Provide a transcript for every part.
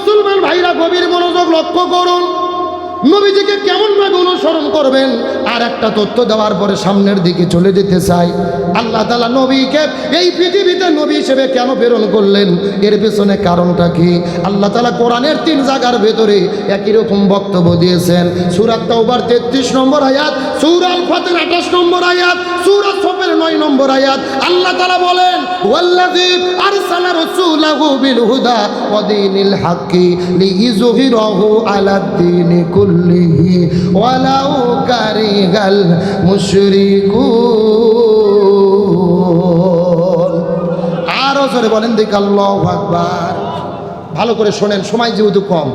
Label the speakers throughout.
Speaker 1: মুসলমান ভাইরা গভীর মনোযোগ লক্ষ্য করুন। নবীজিকে কেমন ভাবে অনুসরণ করবেন? আর একটা তথ্য দেওয়ার পরে সামনের দিকে চলে যেতে চাই। আল্লাহ তালা নবীকে এই পৃথিবীতে নবী হিসেবে কেন প্রেরণ করলেন? এর পেছনে কারণটা কি? আল্লাহ তালা কোরআনের তিন জায়গার ভেতরে একই রকম বক্তব্য দিয়েছেন। সুরাত তেত্রিশ নম্বর আয়াত সুরাল ফাতের আঠাশ নম্বর আয়াত সুরাত সফের আয়াত আল্লাহ তালা বলেন কুল্লিহি ওয়ালাউ আরও জোরে বলেন ভালো করে শোনেন, সময় যেহেতু কম।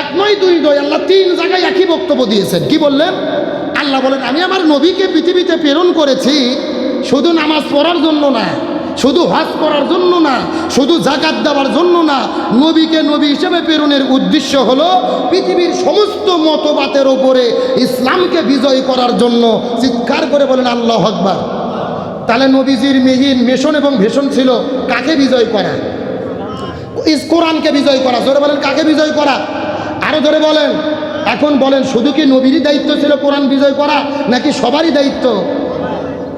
Speaker 1: এক নয়, দুই নয়, আল্লাহ তিন জায়গায় একই বক্তব্য দিয়েছেন। কি বললেন? আল্লাহ বলেন, আমি আমার নবীকে পৃথিবীতে প্রেরণ করেছি শুধু নামাজ পড়ার জন্য না, শুধু হজ করার জন্য না, শুধু জাকাত দেওয়ার জন্য না, নবীকে নবী হিসেবে প্রেরণের উদ্দেশ্য হলো পৃথিবীর সমস্ত মতবাতের ওপরে ইসলামকে বিজয় করার জন্য চিৎকার করে বলেন আল্লাহ আকবার। তাহলে নবীজির মেহিন মেশন এবং ভেষণ ছিল, কাকে বিজয় করা? ইস কোরআনকে বিজয় করা, জোরে বলেন কাকে বিজয় করা? আরও ধরে বলেন, এখন বলেন শুধু কি নবীরই দায়িত্ব ছিল কোরআন বিজয় করা, নাকি সবারই দায়িত্ব?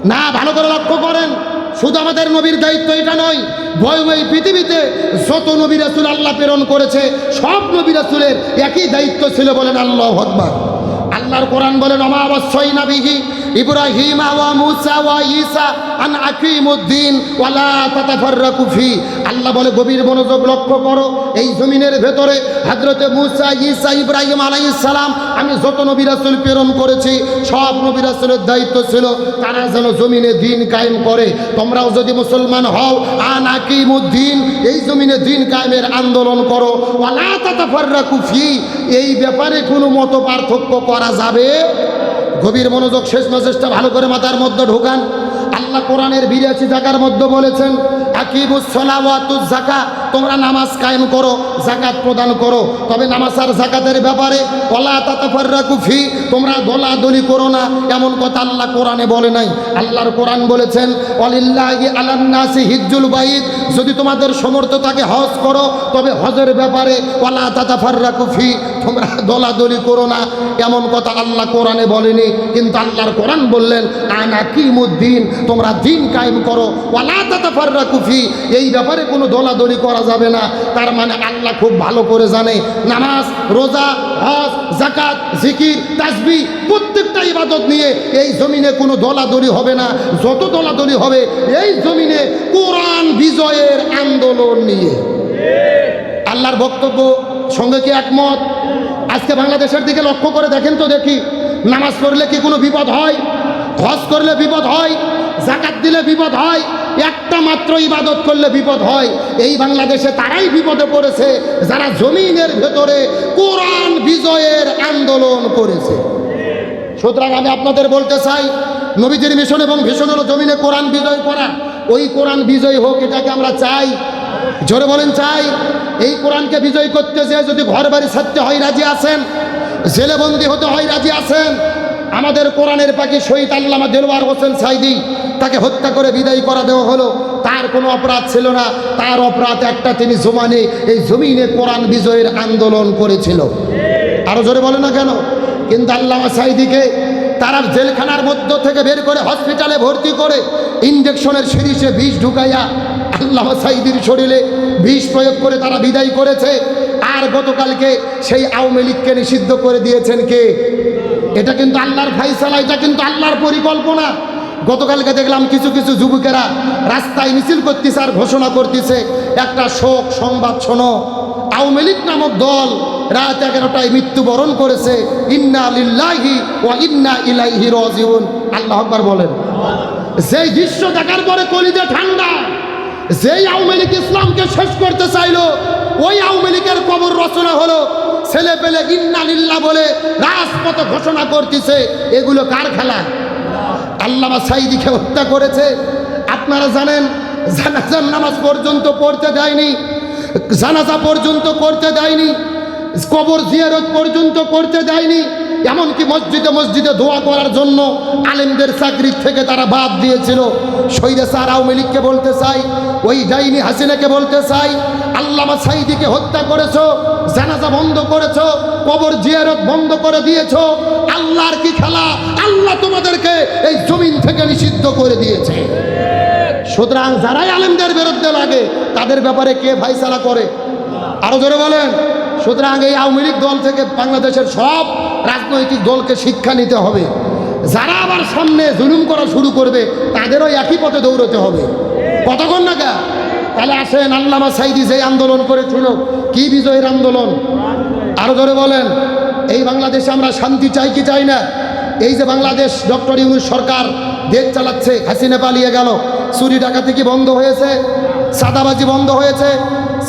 Speaker 1: না, ভালো করে লক্ষ্য করেন। শুধু আমাদের নবীর দায়িত্ব এটা নয় ভয়ময় পৃথিবীতে যত নবী রাসুল আল্লাহ প্রেরণ করেছে, সব নবী রাসুলের একই দায়িত্ব ছিল বলেন আল্লাহ হকবার আল্লাহর কোরআন বলেন অমাবস্যই নাবিহি ইব্রাহিম ওয়া মুসা ওয়া ঈসা আন আকিমুদ্দিন ওয়ালা তাতাফাররাকু ফি আল্লাহ বলে, গভীর মনোযোগ লক্ষ্য করো। এই জমিনের ভেতরে হযরতে মুসা, ঈসা, ইব্রাহিম সালাম, আমি যত নবী প্রেরণ করেছি, সব নবী রাসূলের দায়িত্ব ছিল, তারা যেন জমিনে দিন কায়েম করে। তোমরাও যদি মুসলমান হও আন আকিমুদ্দিন এই জমিনে দিন কায়েমের আন্দোলন করো। ওয়ালা তাতাফাররাকু ফি, এই ব্যাপারে কোনো মত পার্থক্য করা যাবে? গভীর মনোযোগ শেষ মেসেজটা ভালো করে মাথার মধ্যে ঢোকান। আল্লাহ কোরআনের বিরাশি জায়গার মধ্যে বলেছেন জাকা তোমরা নামাজ কায়েম করো জাকাত প্রদান করো। তবে নামাজ আর জাকাতের ব্যাপারে ওলা তাতাফাররাকু ফি তোমরা দলাদলি করো না, এমন কথা আল্লাহ কোরআনে বলে নাই। আল্লাহর কোরআন বলেছেন অলিল্লাহি হিজ্জুল বাইত যদি তোমাদের সমর্থ থাকে হজ করো, তবে হজের ব্যাপারে ওলা তাতাফাররাকু ফি তোমরা দলাদলি করো না। এমন কথা আল্লাহ কোরআনে বলেনি, কিন্তু আল্লাহর কোরআন বললেন, আনা কিমুদ্দিন, তোমরা দিন কায়েম করো। ওয়ালা কুফি এই ব্যাপারে কোনো দলাদলি করা যাবে না। তার মানে আল্লাহ খুব ভালো করে জানে, নামাজ, রোজা, হজ জাকাত জিকির, তাসবি, প্রত্যেকটা ইবাদত নিয়ে এই জমিনে কোনো দলাদলি হবে না। যত দলাদলি হবে, এই জমিনে কোরআন বিজয়ের আন্দোলন নিয়ে। আল্লাহর বক্তব্য, সঙ্গে কি একমত? আজকে বাংলাদেশের দিকে লক্ষ্য করে দেখেন তো দেখি। নামাজ পড়লে কি কোনো বিপদ হয়? খস করলে বিপদ হয়? জাকাত দিলে বিপদ হয়? একটা মাত্র ইবাদত করলে বিপদ হয়। এই বাংলাদেশে তারাই বিপদে পড়েছে, যারা জমিনের ভেতরে কোরআন বিজয়ের আন্দোলন করেছে। সুতরাং আমি আপনাদের বলতে চাই, নবীজির মিশন এবং ভীষণ হলো জমিনে কোরআন বিজয় করা। ওই কোরআন বিজয় হোক, এটাকে আমরা চাই। জোরে বলেন, চাই। এই কোরআনকে বিজয় করতে যেয়ে যদি ঘর বাড়ি ছাড়তে হয় রাজি আছেন, জেলেবন্দি হতে হয় রাজি আছেন, আমাদের কোরআনের পাখি শহীদ আল্লামা দেলোয়ার হোসেন সাইদি তাকে হত্যা করে বিদায় করা দেওয়া হলো। তার কোনো অপরাধ ছিল না, তার অপরাধ একটা তিনি জমানে এই জমিনে কোরআন বিজয়ের আন্দোলন করেছিল। আরও জোরে বলে না কেন? কিন্তু আল্লামা সাইদিকে তারা জেলখানার মধ্য থেকে বের করে হসপিটালে ভর্তি করে ইঞ্জেকশনের সিরিজে বিষ ঢুকাইয়া আল্লামা সাইদির শরীরে বিষ প্রয়োগ করে তারা বিদায় করেছে। আর গতকালকে সেই আওয়ামী লীগকে নিষিদ্ধ করে দিয়েছেন কে? এটা কিন্তু আল্লাহর ফাইসালা এটা কিন্তু আল্লাহর পরিকল্পনা। গতকালকে দেখলাম কিছু কিছু যুবকেরা রাস্তায় মিছিল করতেছে আর ঘোষণা করতেছে, একটা শোক সংবাদ শোনো। আওয়ামী লীগ নামক দল রাত এগারোটায় মৃত্যুবরণ করেছে। ইন্না লিল্লাহি ও ইন্না ইলাইহি রাজিউন। আল্লাহ আকবার বলেন। যেই দৃশ্য দেখার পরে কলিজে ঠান্ডা যেই আওয়ামী লীগ ইসলামকে শেষ করতে চাইলো, ওই আওয়ামী লীগের কবর রচনা হলো, ছেলে পেলে ইন্না লিল্লা বলে রাজপথে ঘোষণা করতেছে, এগুলো কার খেলা? আল্লামা সাইদিকে হত্যা করেছে। আপনারা জানেন, জানাজার নামাজ পর্যন্ত পড়তে দেয়নি, জানাজা পর্যন্ত করতে দেয়নি, কবর জিয়ারত পর্যন্ত করতে দেয়নি এমনকি মসজিদে মসজিদে দোয়া করার জন্য আলেমদের চাকরির থেকে তারা বাদ দিয়েছিল। শহীদে স্যার আওয়ামী লীগকে বলতে চাই, ওই ডাইনি হাসিনাকে বলতে চাই, আল্লামা সাইদিকে হত্যা করেছ, জানাজা বন্ধ করেছ, কবর জিয়ারত বন্ধ করে দিয়েছ, আল্লাহর কি খেলা? আল্লাহ তোমাদেরকে এই জমিন থেকে নিষিদ্ধ করে দিয়েছে। সুতরাং যারাই আলেমদের বিরুদ্ধে লাগে, তাদের ব্যাপারে কে ভাইসালা করে? আরও জোরে বলেন। সুতরাং এই আওয়ামী লীগ দল থেকে বাংলাদেশের সব রাজনৈতিক দলকে শিক্ষা নিতে হবে। যারা আবার সামনে জুলুম করা শুরু করবে, তাদেরও একই পথে দৌড়তে হবে। কতক্ষণ না গা? তাহলে আসেন, আল্লামা সাইদি যে আন্দোলন করেছিল, কি বিজয়ের আন্দোলন? আরও ধরে বলেন, এই বাংলাদেশে আমরা শান্তি চাই কি চাই না? এই যে বাংলাদেশ, ডক্টর ইউনুস সরকার দেশ চালাচ্ছে, হাসিনা পালিয়ে গেল, চুরি ডাকাতি কি বন্ধ হয়েছে? সাদাবাজি বন্ধ হয়েছে?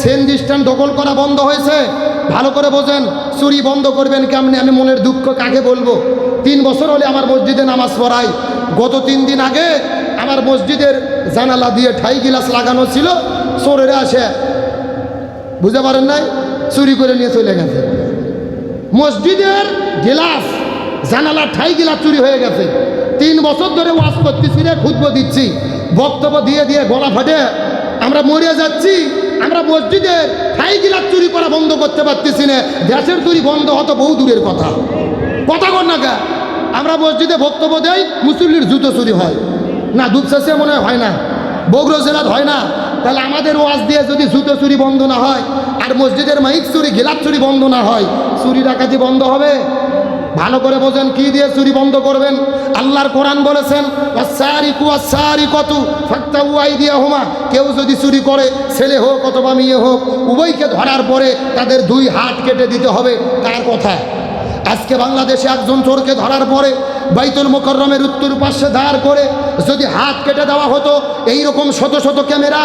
Speaker 1: সেন ডিস্টান দখল করা বন্ধ হয়েছে। ভালো করে বোঝেন, চুরি বন্ধ করবেন কেমনি? আমি মনের দুঃখ কাকে বলব? তিন বছর হলে আমার মসজিদে নামাজ পড়াই। গত তিন দিন আগে আমার মসজিদের জানালা দিয়ে ঠাই গিলাস লাগানো ছিল, চোরেরা আসে। বুঝতে পারেন নাই? চুরি করে নিয়ে চলে গেছে। মসজিদের গিলাস, জানালা, ঠাই গিলাস চুরি হয়ে গেছে। তিন বছর ধরে ওয়াজ করতেছি রে খুদ্ব দিচ্ছি। বক্তব্য দিয়ে দিয়ে গলা ফাটে। আমরা মরে যাচ্ছি। আমরা মসজিদের ঠাই গিলাস চুরি করা বন্ধ করতে পারতেছি না। গ্যাসের চুরি বন্ধ হতো বহু দূরের কথা। কথা কর না আমরা মসজিদে বক্তব্য দেই, মুসল্লির জুতো চুরি হয়। না দুপচাষে মনে হয় না। বগুড়া জেলাত হয় না। তাহলে আমাদের ওয়াজ দিয়ে যদি জুতো চুরি বন্ধ না হয়, আর মসজিদের মাইক চুরি গিলাপ চুরি বন্ধ না হয়, চুরি ডাকাতি বন্ধ হবে? ভালো করে বোঝেন, কি দিয়ে চুরি বন্ধ করবেন? আল্লাহর কোরআন বলেছেন কেউ যদি চুরি করে, ছেলে হোক অথবা মেয়ে হোক, উভয়কে ধরার পরে তাদের দুই হাত কেটে দিতে হবে। তার কথা? আজকে বাংলাদেশে একজন চোরকে ধরার পরে বাইতুল মোকররমের উত্তর পাশে দাঁড় করে যদি হাত কেটে দেওয়া হতো এই রকম শত শত ক্যামেরা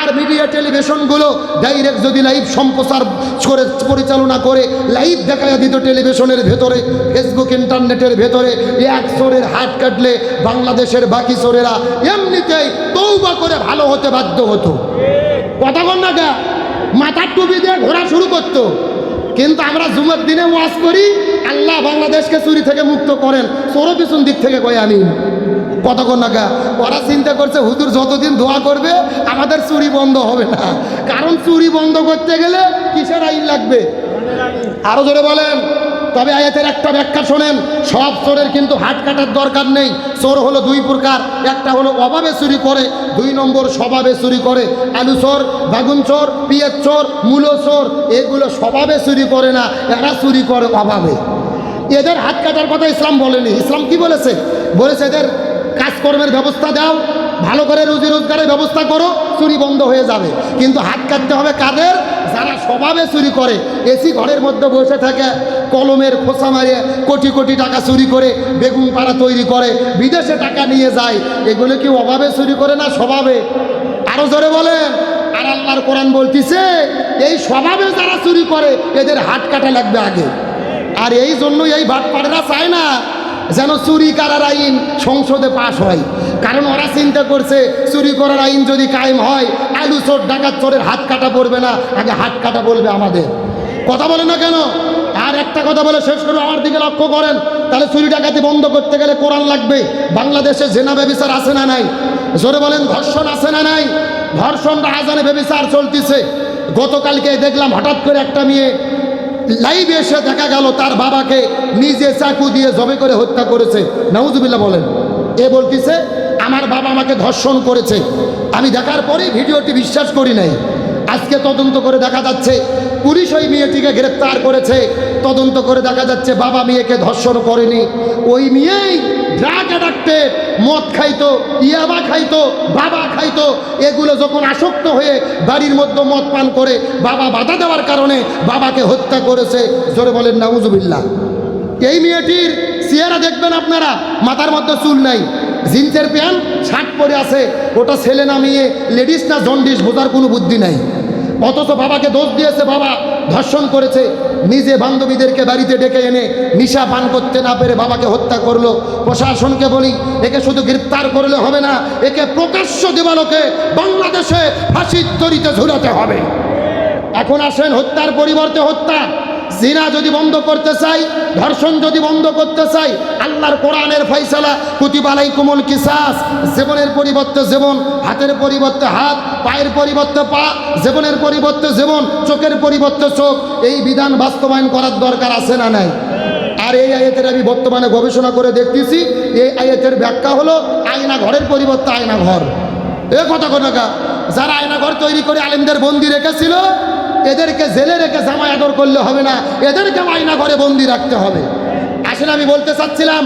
Speaker 1: আর মিডিয়া টেলিভিশনগুলো ডাইরেক্ট যদি লাইভ সম্প্রচার করে, পরিচালনা করে লাইভ দেখা দিত টেলিভিশনের ভেতরে ফেসবুক ইন্টারনেটের ভেতরে, এক চোরের হাত কাটলে বাংলাদেশের বাকি চোরেরা এমনিতেই তৌবা করে ভালো হতে বাধ্য হতো। কথা কন না মাথার টুপি দিয়ে ঘোরা শুরু করতো। কিন্তু আমরা জুমার দিনে ওয়াজ করি, আল্লাহ বাংলাদেশকে চুরি থেকে মুক্ত করেন। চোরো পিছন দিক থেকে কই আমি কতক্ষণ নাকা ওরা চিন্তা করছে, হুজুর যতদিন দোয়া করবে, আমাদের চুরি বন্ধ হবে না। কারণ চুরি বন্ধ করতে গেলে কিসের আইন লাগবে? আরও জোরে বলেন। তবে আয়াতের একটা ব্যাখ্যা শোনেন, সব চোরের কিন্তু হাত কাটার দরকার নেই। চোর হলো দুই প্রকার, একটা হলো অভাবে চুরি করে, দুই নম্বর স্বভাবে চুরি করে। আলু চোর, বাগুন চোর, পিঁয়াজ চোর, মূলো চোর, এগুলো স্বভাবে চুরি করে না, এরা চুরি করে অভাবে। এদের হাত কাটার কথা ইসলাম বলেনি। ইসলাম কি বলেছে? বলেছে এদের কাজকর্মের ব্যবস্থা দাও, ভালো করে রুজি রোজগারের ব্যবস্থা করো, চুরি বন্ধ হয়ে যাবে। কিন্তু হাত কাটতে হবে কাদের? যারা স্বভাবে চুরি করে, এসি ঘরের মধ্যে বসে থাকে কলমের খোসা মারে, কোটি কোটি টাকা চুরি করে বেগুন পাড়া তৈরি করে, বিদেশে টাকা নিয়ে যায়। এগুলো কি অভাবে চুরি করে না, স্বভাবে। আরও জোরে বলেন। আর আল্লাহর কোরআন বলতিছে, এই স্বভাবে যারা চুরি করে, এদের হাত কাটা লাগবে আগে। আর এই জন্য এই ভাটপাড়েরা চায় না যেন চুরি করার আইন সংসদে পাশ হয়। কারণ ওরা চিন্তা করছে, চুরি করার আইন যদি কায়েম হয়, আলু চোর, ডাকাত চোরের হাত কাটা পড়বে না, আগে হাত কাটা বলবে আমাদের। কথা বলে না কেন? আর একটা কথা বলে শেষ করে আমার দিকে লক্ষ্য করেন। তাহলে চুরি ডাকাতি বন্ধ করতে গেলে কোরআন লাগবে। বাংলাদেশে জেনা ব্যবিচার আছে না নাই? জোরে বলেন, ধর্ষণ আছে না নাই? ধর্ষণ রাজানে ব্যবিচার চলতেছে। গতকালকে দেখলাম হঠাৎ করে একটা মেয়ে লাইভে এসে দেখা গেল তার বাবাকে নিজে চাকু দিয়ে জবে করে হত্যা করেছে। নাউজুবিল্লাহ বলেন, এ বলতেছে, আমার বাবা আমাকে ধর্ষণ করেছে। আমি দেখার পরে ভিডিওটি বিশ্বাস করি নাই। আজকে তদন্ত করে দেখা যাচ্ছে, পুলিশ ওই মেয়েটিকে গ্রেপ্তার করেছে। তদন্ত করে দেখা যাচ্ছে বাবা মেয়েকে ধর্ষণ করেনি। ওই মেয়েই ড্রাগ অ্যাডাক্টেড মদ খাইতো, ইয়াবা খাইতো, বাবা খাইতো। এগুলো যখন আসক্ত হয়ে বাড়ির মধ্যে মদ পান করে বাবা বাধা দেওয়ার কারণে বাবাকে হত্যা করেছে, জোরে বলেন নাউজুবিল্লাহ। এই মেয়েটির চেহারা দেখবেন আপনারা, মাথার মধ্যে চুল নাই, জিন্সের প্যান্ট, শার্ট পরে আছে, ওটা ছেলে না মেয়ে, লেডিস না জন্ডিস, বোঝার কোনো বুদ্ধি নাই। অথচ বাবাকে দোষ দিয়েছে, বাবা ধর্ষণ করেছে। নিজে বান্ধবীদেরকে বাড়িতে ডেকে এনে নিশা পান করতে না পেরে বাবাকে হত্যা করল। প্রশাসনকে বলি, একে শুধু গ্রেপ্তার করলে হবে না, একে প্রকাশ্য দেবালোকে বাংলাদেশে ফাঁসির তরিতে ঝুলাতে হবে। এখন আসেন হত্যার পরিবর্তে হত্যা। জিনা যদি বন্ধ করতে চাই, ধর্ষণ যদি বন্ধ করতে চাই, আল্লাহর কোরআনের ফয়সালা কুতিবালাই কুমল কিসাস, জীবনের পরিবর্তে জীবন, হাতের পরিবর্তে হাত, পায়ের পরিবর্তে পা, জীবনের পরিবর্তে জীবন, চোখের পরিবর্তে চোখ, এই বিধান বাস্তবায়ন করার দরকার আছে না নাই? আর এই আয়াতের আমি বর্তমানে গবেষণা করে দেখতেছি, এই আয়াতের ব্যাখ্যা হলো আয়না ঘরের পরিবর্তে আয়না ঘর। এ কথা কথা যারা আয়না ঘর তৈরি করে আলেমদের বন্দি রেখেছিল এদেরকে জেলে রেখে জামাই আদর করলে হবে না। এদেরকে আয়না ঘরে বন্দি রাখতে হবে। আসলে আমি বলতে চাচ্ছিলাম,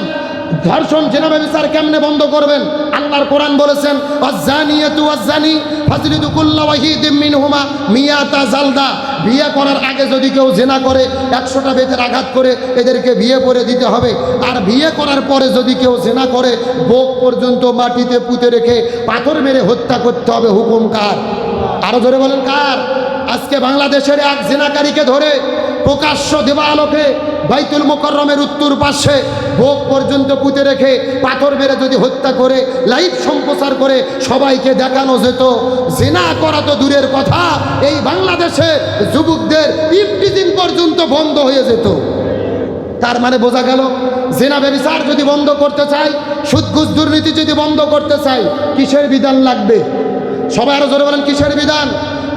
Speaker 1: ধর্ষণ জেনাবে বিচার কেমনে বন্ধ করবেন? আল্লাহর কোরআন বলেছেন অজ্জানিয়াতু অজ্জানি ফাজলিদু কুল্লা ওয়াহিদিম মিনহুমা মিয়াতা জালদা। বিয়ে করার আগে যদি কেউ জেনা করে, একশোটা বেতের আঘাত করে এদেরকে বিয়ে করে দিতে হবে। আর বিয়ে করার পরে যদি কেউ জেনা করে, বোক পর্যন্ত মাটিতে পুঁতে রেখে পাথর মেরে হত্যা করতে হবে, হুকুম কার? আরও ধরে বলেন কার? আজকে বাংলাদেশের এক জেনাকারীকে ধরে প্রকাশ্য দেবালোকে বাইতুল মোকরমের উত্তর পাশে ভোগ পর্যন্ত পুঁতে রেখে পাথর মেরে যদি হত্যা করে লাইভ সম্প্রচার করে সবাইকে দেখানো যেত। জেনা করা তো দূরের কথা। এই বাংলাদেশে যুবকদের ইফটিজিং পর্যন্ত বন্ধ হয়ে যেত। তার মানে বোঝা গেল, জেনা ব্যবচার যদি বন্ধ করতে চাই সুদ ঘুষ দুর্নীতি যদি বন্ধ করতে চাই কিসের বিধান লাগবে? সবাই আরও জোরে বলেন, কিসের বিধান?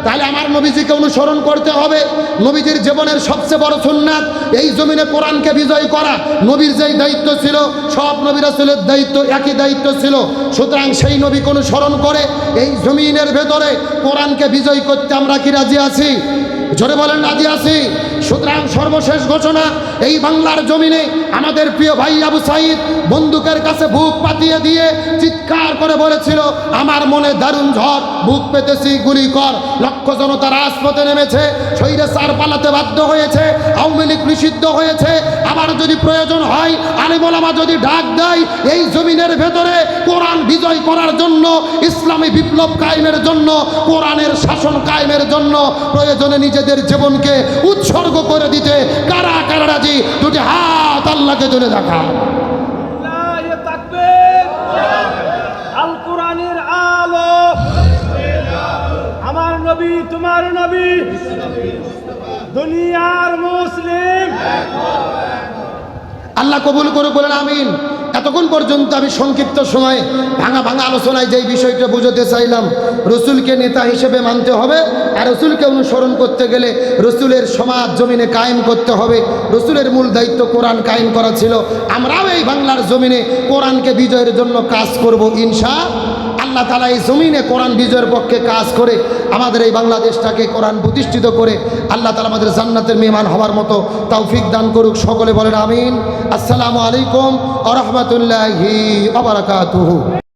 Speaker 1: তাহলে আমার নবীজিকে অনুসরণ করতে হবে। নবীজির জীবনের সবচেয়ে বড় সুন্নাত, এই জমিনে কোরআনকে বিজয় করা। নবীর যেই দায়িত্ব ছিল, সব নবী আসলের দায়িত্ব একই দায়িত্ব ছিল। সুতরাং সেই নবীকে অনুসরণ করে এই জমিনের ভেতরে কোরআনকে বিজয় করতে আমরা কি রাজি আছি? জোরে বলেন, রাজি আছি? সুতরাং সর্বশেষ ঘোষণা, এই বাংলার জমিনে আমাদের প্রিয় ভাই আবু সাইদ বন্দুকের কাছে বুক পাতিয়ে দিয়ে চিৎকার করে বলেছিল, আমার মনে দারুণ ঝড়, বুক পেতেছি, গুলি কর। লক্ষ জনতা রাজপথে নেমেছে শরীরে সার পালাতে বাধ্য হয়েছে, আওয়ামী লীগ নিষিদ্ধ হয়েছে। আবার যদি প্রয়োজন হয় আলিমোলামা যদি ডাক দেয়, এই জমিনের ভেতরে কোরআন বিজয় করার জন্য, ইসলামী বিপ্লব কায়েমের জন্য, কোরআনের শাসন কায়েমের জন্য, প্রয়োজনে নিজেদের জীবনকে উৎসর্গ করে দিতে। কারা কারা রাজি? দুটি হাত আল্লাহকে তুলে দেখা।
Speaker 2: আল্লাহ তাকবীর। আল কোরআনের আলো। আমার নবী তোমার নবী। দুনিয়ার মুসলিম।
Speaker 1: আল্লাহ কবুল করে বলেন আমিন। এতক্ষণ পর্যন্ত আমি সংক্ষিপ্ত সময়ে ভাঙা ভাঙা আলোচনায় যেই বিষয়টা বুঝতে চাইলাম, রসুলকে নেতা হিসেবে মানতে হবে আর রসুলকে অনুসরণ করতে গেলে রসুলের সমাজ জমিনে কায়েম করতে হবে। রসুলের মূল দায়িত্ব কোরআন কায়েম করা ছিল। আমরাও এই বাংলার জমিনে কোরআনকে বিজয়ের জন্য কাজ করব ইনশা আল্লাহ তালা এই জমিনে কোরআন বিজয়ের পক্ষে কাজ করে আমাদের এই বাংলাদেশটাকে কোরআন প্রতিষ্ঠিত করে আল্লাহ তালা আমাদের জান্নাতের মেহমান হওয়ার মতো তৌফিক দান করুক। সকলে বলেন আমিন। আসসালামু আলাইকুম আ রহমতুল্লাহি আবরাকাতুহু